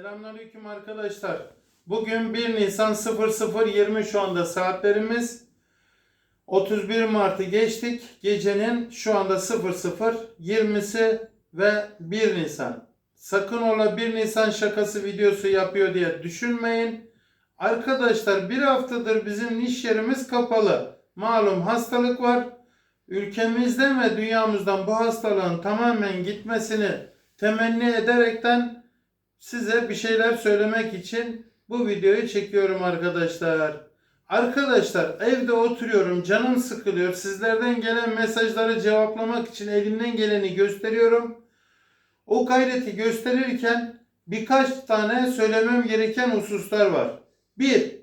Selamünaleyküm arkadaşlar. Bugün 1 Nisan 00.20 şu anda saatlerimiz. 31 Mart'ı geçtik. Gecenin şu anda 00.20'si ve 1 Nisan. Sakın ola 1 Nisan şakası videosu yapıyor diye düşünmeyin. Arkadaşlar bir haftadır bizim iş yerimiz kapalı. Malum hastalık var. Ülkemizden ve dünyamızdan bu hastalığın tamamen gitmesini temenni ederekten size bir şeyler söylemek için bu videoyu çekiyorum arkadaşlar. Arkadaşlar evde oturuyorum canım sıkılıyor. Sizlerden gelen mesajları cevaplamak için elimden geleni gösteriyorum. O gayreti gösterirken birkaç tane söylemem gereken hususlar var. Bir,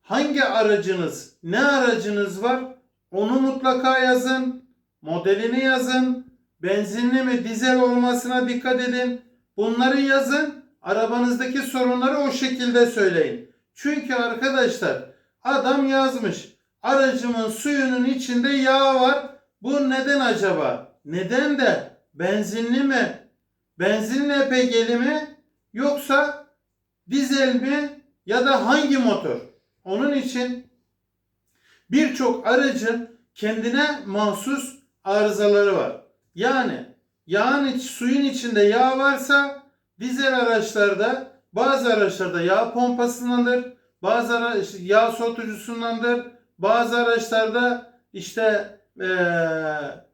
hangi aracınız, ne aracınız var onu mutlaka yazın. Modelini yazın. Benzinli mi dizel olmasına dikkat edin. Bunları yazın. Arabanızdaki sorunları o şekilde söyleyin. Çünkü arkadaşlar adam yazmış. Aracımın suyunun içinde yağ var. Bu neden acaba? Neden de benzinli mi? Benzinli EPG'li mi? Yoksa dizel mi? Ya da hangi motor? Onun için birçok aracın kendine mahsus arızaları var. Yani yağın iç, suyun içinde yağ varsa dizel araçlarda bazı araçlarda yağ pompasındandır, bazı ara, işte yağ soğutucusundandır, bazı araçlarda işte eee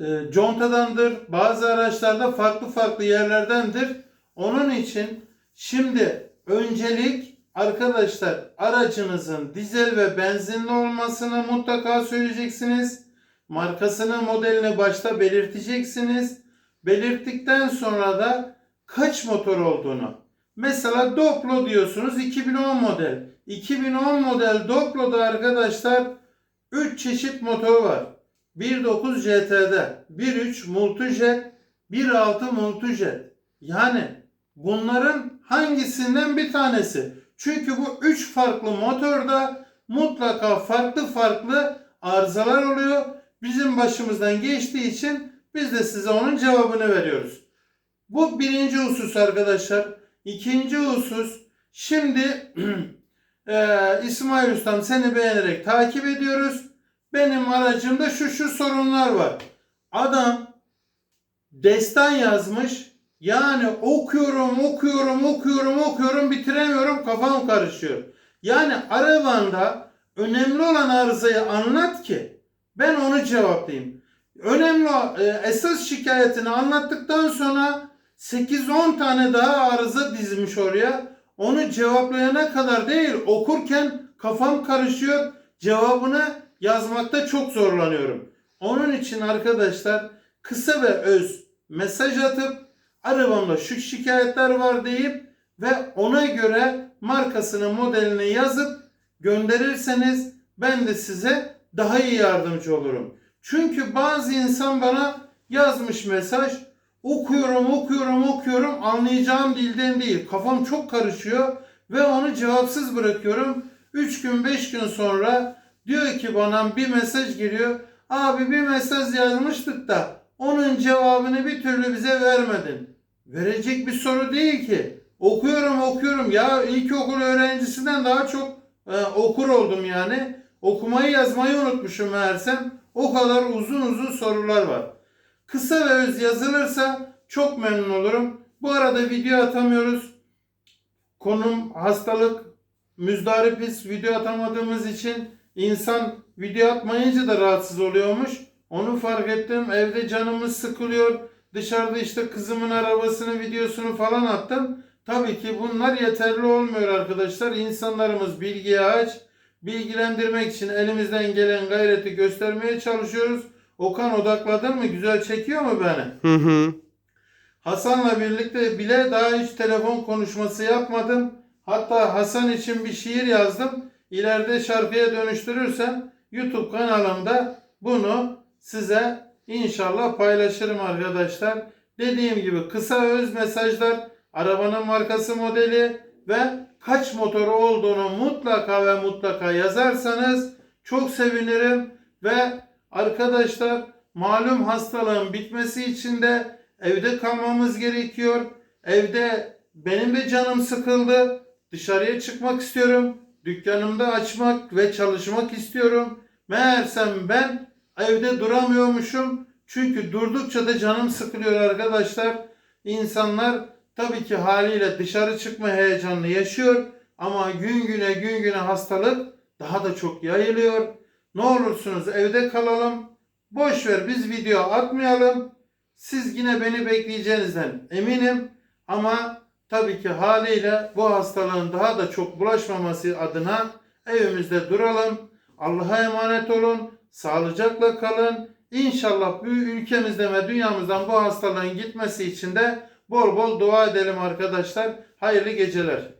e, contadandır, bazı araçlarda farklı farklı yerlerdendir. Onun için şimdi öncelik arkadaşlar aracınızın dizel ve benzinli olmasını mutlaka söyleyeceksiniz. Markasını, modelini başta belirteceksiniz. Belirttikten sonra da kaç motor olduğunu. Mesela Doplo diyorsunuz 2010 model. 2010 model Doplo'da arkadaşlar 3 çeşit motor var. 1.9 GT'de, 1.3 Multijet, 1.6 Multijet. Yani bunların hangisinden bir tanesi? Çünkü bu 3 farklı motorda mutlaka farklı farklı arızalar oluyor. Bizim başımızdan geçtiği için biz de size onun cevabını veriyoruz. Bu birinci husus arkadaşlar. İkinci husus şimdi eee, İsmail Ustam seni beğenerek takip ediyoruz. Benim aracımda şu şu sorunlar var. Adam destan yazmış. Yani okuyorum, okuyorum, okuyorum, okuyorum, bitiremiyorum, kafam karışıyor. Yani arabanda önemli olan arızayı anlat ki ben onu cevaplayayım. Önemli e, esas şikayetini anlattıktan sonra 8-10 tane daha arıza dizmiş oraya. Onu cevaplayana kadar değil okurken kafam karışıyor. Cevabını yazmakta çok zorlanıyorum. Onun için arkadaşlar kısa ve öz mesaj atıp arabamda şu şikayetler var deyip ve ona göre markasını modelini yazıp gönderirseniz ben de size daha iyi yardımcı olurum. Çünkü bazı insan bana yazmış mesaj okuyorum okuyorum okuyorum anlayacağım dilden değil kafam çok karışıyor ve onu cevapsız bırakıyorum. 3 gün 5 gün sonra diyor ki bana bir mesaj geliyor. Abi bir mesaj yazmıştık da onun cevabını bir türlü bize vermedin. Verecek bir soru değil ki. Okuyorum okuyorum ya ilkokul öğrencisinden daha çok e, okur oldum yani. Okumayı yazmayı unutmuşum meğersem. O kadar uzun uzun sorular var. Kısa ve öz yazılırsa çok memnun olurum. Bu arada video atamıyoruz. Konum hastalık, müzdaripiz video atamadığımız için insan video atmayınca da rahatsız oluyormuş. Onu fark ettim. Evde canımız sıkılıyor. Dışarıda işte kızımın arabasını videosunu falan attım. Tabii ki bunlar yeterli olmuyor arkadaşlar. İnsanlarımız bilgiye aç. Bilgilendirmek için elimizden gelen gayreti göstermeye çalışıyoruz. Okan odakladın mı? Güzel çekiyor mu beni? Hı hı. Hasan'la birlikte bile daha hiç telefon konuşması yapmadım. Hatta Hasan için bir şiir yazdım. İleride şarkıya dönüştürürsem YouTube kanalımda bunu size inşallah paylaşırım arkadaşlar. Dediğim gibi kısa öz mesajlar, arabanın markası modeli ve kaç motoru olduğunu mutlaka ve mutlaka yazarsanız çok sevinirim ve arkadaşlar malum hastalığın bitmesi için de evde kalmamız gerekiyor. Evde benim de canım sıkıldı. Dışarıya çıkmak istiyorum. Dükkanımda açmak ve çalışmak istiyorum. Meğersem ben evde duramıyormuşum. Çünkü durdukça da canım sıkılıyor arkadaşlar. İnsanlar tabii ki haliyle dışarı çıkma heyecanını yaşıyor. Ama gün güne gün güne hastalık daha da çok yayılıyor. Ne olursunuz evde kalalım. Boş ver biz video atmayalım. Siz yine beni bekleyeceğinizden eminim. Ama tabii ki haliyle bu hastalığın daha da çok bulaşmaması adına evimizde duralım. Allah'a emanet olun. Sağlıcakla kalın. İnşallah bu ülkemizden ve dünyamızdan bu hastalığın gitmesi için de bol bol dua edelim arkadaşlar. Hayırlı geceler.